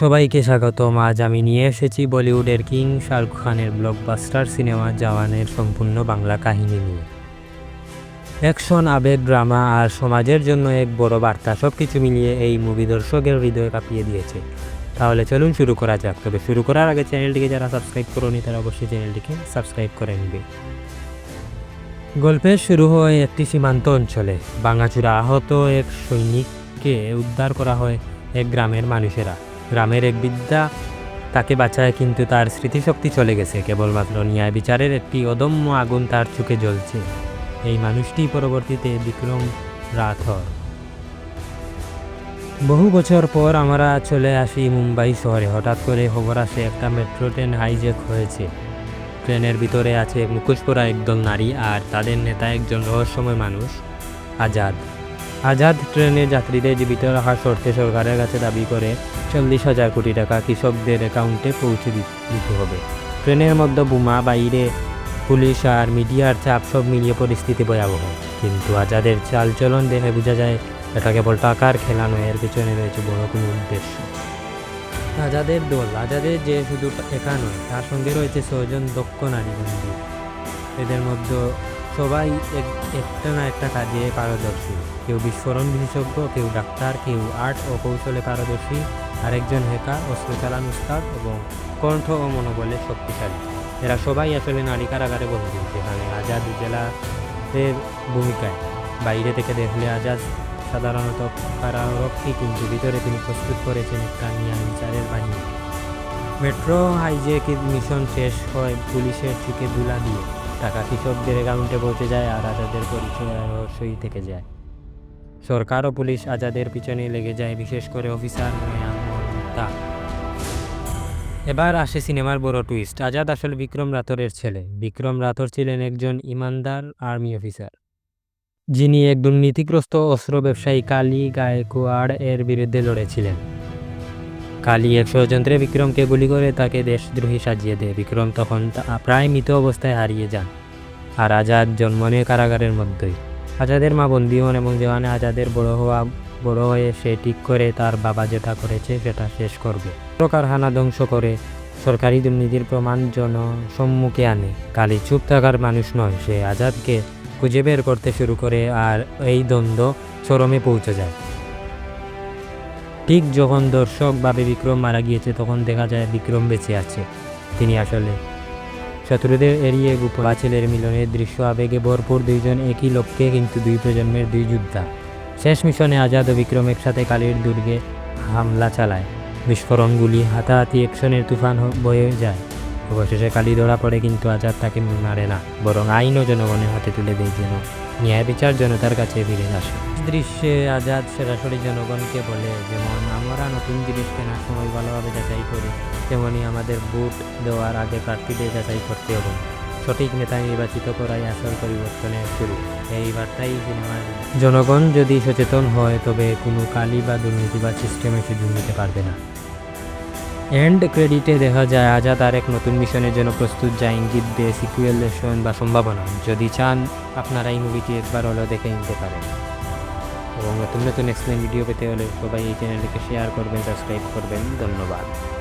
সবাইকে স্বাগতম। আজ আমি নিয়ে এসেছি বলিউডের কিং শাহরুখ খানের ব্লকবাস্টার সিনেমা জওয়ানের সম্পূর্ণ বাংলা কাহিনী নিয়ে। অ্যাকশন, আবেগ, ড্রামা আর সমাজের জন্য এক বড় বার্তা সব কিছু মিলিয়ে এই মুভি দর্শকের হৃদয় কাঁপিয়ে দিয়েছে। তাহলে চলুন শুরু করা যাক। তবে শুরু করার আগে চ্যানেলটিকে যারা সাবস্ক্রাইব করোনি, তারা অবশ্যই চ্যানেলটিকে সাবস্ক্রাইব করে নেবে। গল্পের শুরু হয় একটি সীমান্ত অঞ্চলে। বাঙাচুরা আহত এক সৈনিককে উদ্ধার করা হয় এক গ্রামের মানুষেরা। গ্রামের এক বিদ্যা। তাকে বাঁচায় কিন্তু তার স্মৃতিশক্তি চলে গেছে। কেবলমাত্র ন্যায় বিচারের একটি অদম্য আগুন তার চোখে জ্বলছে। এই মানুষটি পরবর্তীতে বিক্রম রাথর। বহু বছর পর আমরা চলে আসি মুম্বাই শহরে। হঠাৎ করে খবর আসে, একটা মেট্রো ট্রেন হাইজ্যাক হয়েছে। ট্রেনের ভিতরে আছে মুখোশ একদল নারী আর তাদের নেতা একজন রহস্যময় মানুষ, আজাদ। আজাদ ট্রেনের যাত্রীদের জীবিত রাখার শর্তে সরকারের কাছে দাবি করে চল্লিশ হাজার কোটি টাকা কৃষকদের অ্যাকাউন্টে পৌঁছে দিতে হবে। ট্রেনের মধ্যে বোমা, বাইরে পুলিশ আর মিডিয়ার চাপ সব মিলিয়ে পরিস্থিতি ভয়াবহ। কিন্তু আজাদের চালচলন দেখে বোঝা যায়, এটা কেবল টাকার খেলা নয়, এর পিছনে রয়েছে বড় কোনো উদ্দেশ্য। আজাদের দল, আজাদের যে শুধু একা নয়, তার সঙ্গে রয়েছে ছজন দক্ষ নারী বন্ধু এদের মধ্যে সবাই এক- একটা না একটা কাজে পারদর্শী। কেউ বিস্ফোরণ বিশেষজ্ঞ, কেউ ডাক্তার, কেউ আর্ট ও কৌশলে পারদর্শী, আরেকজন হেকার অস্ত্র চালান উস্তাদ এবং কণ্ঠ ও মনোবলে শক্তিশালী। এরা সবাই আসলে নারী কারাগারে বন্দী যেখানে আজাদ জেলাদের ভূমিকায়। বাইরে থেকে দেখলে আজাদ সাধারণত কারারক্ষী, কিন্তু ভিতরে তিনি প্রস্তুত করেছেন একটা ন্যায় বিচারের বাহিনী। মেট্রো হাইজেক মিশন শেষ হয় পুলিশের চুকে দুলা দিয়ে। টাকা কৃষকদের অ্যাকাউন্টে পৌঁছে যায় আর আজাদের পরিচয় রহস্যই থেকে যায়। সরকার ও পুলিশ আজাদের পিছনে লেগে যায়, বিশেষ করে অফিসার এবার আসে সিনেমার বড় টুইস্ট আজাদ আসলে বিক্রম রাথরের ছেলে। বিক্রম রাথর ছিলেন একজন ইমানদার আর্মি অফিসার। যিনি এক দুর্নীতিগ্রস্ত অস্ত্র ব্যবসায়ী কালী গায়কোয়াড় এর বিরুদ্ধে লড়েছিলেন। কালী এক ষড়যন্ত্রে বিক্রমকে গুলি করে তাকে দেশদ্রোহী সাজিয়ে দেয়। বিক্রম তখন প্রায় মৃত অবস্থায় হারিয়ে যান। আর আজাদ জন্ম নেয় কারাগারের মধ্যেই। আজাদের মা বন্দী হন এবং জওয়ানে আজাদের বড় হওয়া, বড় হয়ে সে ঠিক করে তার বাবা যেটা করেছে সেটা শেষ করবে। কারখানা ধ্বংস করে সরকারি দুর্নীতির প্রমাণ জন সম্মুখে আনে। কালি চুপ থাকার মানুষ নয়, সে আজাদকে খুঁজে বের করতে শুরু করে আর এই দ্বন্দ্ব চরমে পৌঁছে যায়। ঠিক যখন দর্শক ভাবে বিক্রম মারা গিয়েছে, তখন দেখা যায় বিক্রম বেঁচে আছে। তিনি আসলে শত্রুদের এড়িয়ে গোপন ছেলের মিলনের দৃশ্য আবেগে ভরপুর দুইজন একই লক্ষ্যে কিন্তু দুই প্রজন্মের দুই যোদ্ধা। শেষ মিশনে আজাদ ও বিক্রম একসাথে কালীর দুর্গে হামলা চালায়। বিস্ফোরণগুলি, হাতাহাতি, অ্যাকশনের তুফান বয়ে যায়। অবশেষে কালী ধরা পড়ে কিন্তু আজাদ তাকে মারে না, বরং আইন ও জনগণের হাতে তুলে দেয় যেন। ন্যায় বিচার জনতার কাছে ফিরে আসে। দৃশ্যে আজাদ সরাসরি জনগণকে বলে যেমন, আমরা নতুন জিনিস কেনার সময় ভালোভাবে যাচাই করি, তেমনি আমাদের ভোট দেওয়ার আগে প্রার্থীদের যাচাই করতে হবে। সঠিক নেতা নির্বাচিত করাই আসল পরিবর্তনের শুরু। এই বার্তাই সিনেমার জনগণ যদি সচেতন হয়, তবে কোনো কালি বা দুর্নীতি বা সিস্টেমে সুযোগ নিতে পারবে না। এন্ড ক্রেডিটে দেখা যায় আজাদ আর এক নতুন মিশনের জন্য প্রস্তুত, যা ইঙ্গিত দেয় সিকুয়েলেশন বা সম্ভাবনা। যদি চান, আপনারা এই মুভিটি একবার হলেও দেখে নিতে পারেন। এবং নতুন নতুন এক্সপ্লেন ভিডিও পেতে হলে সবাই এই চ্যানেলটিকে শেয়ার করবেন সাবস্ক্রাইব করবেন। ধন্যবাদ।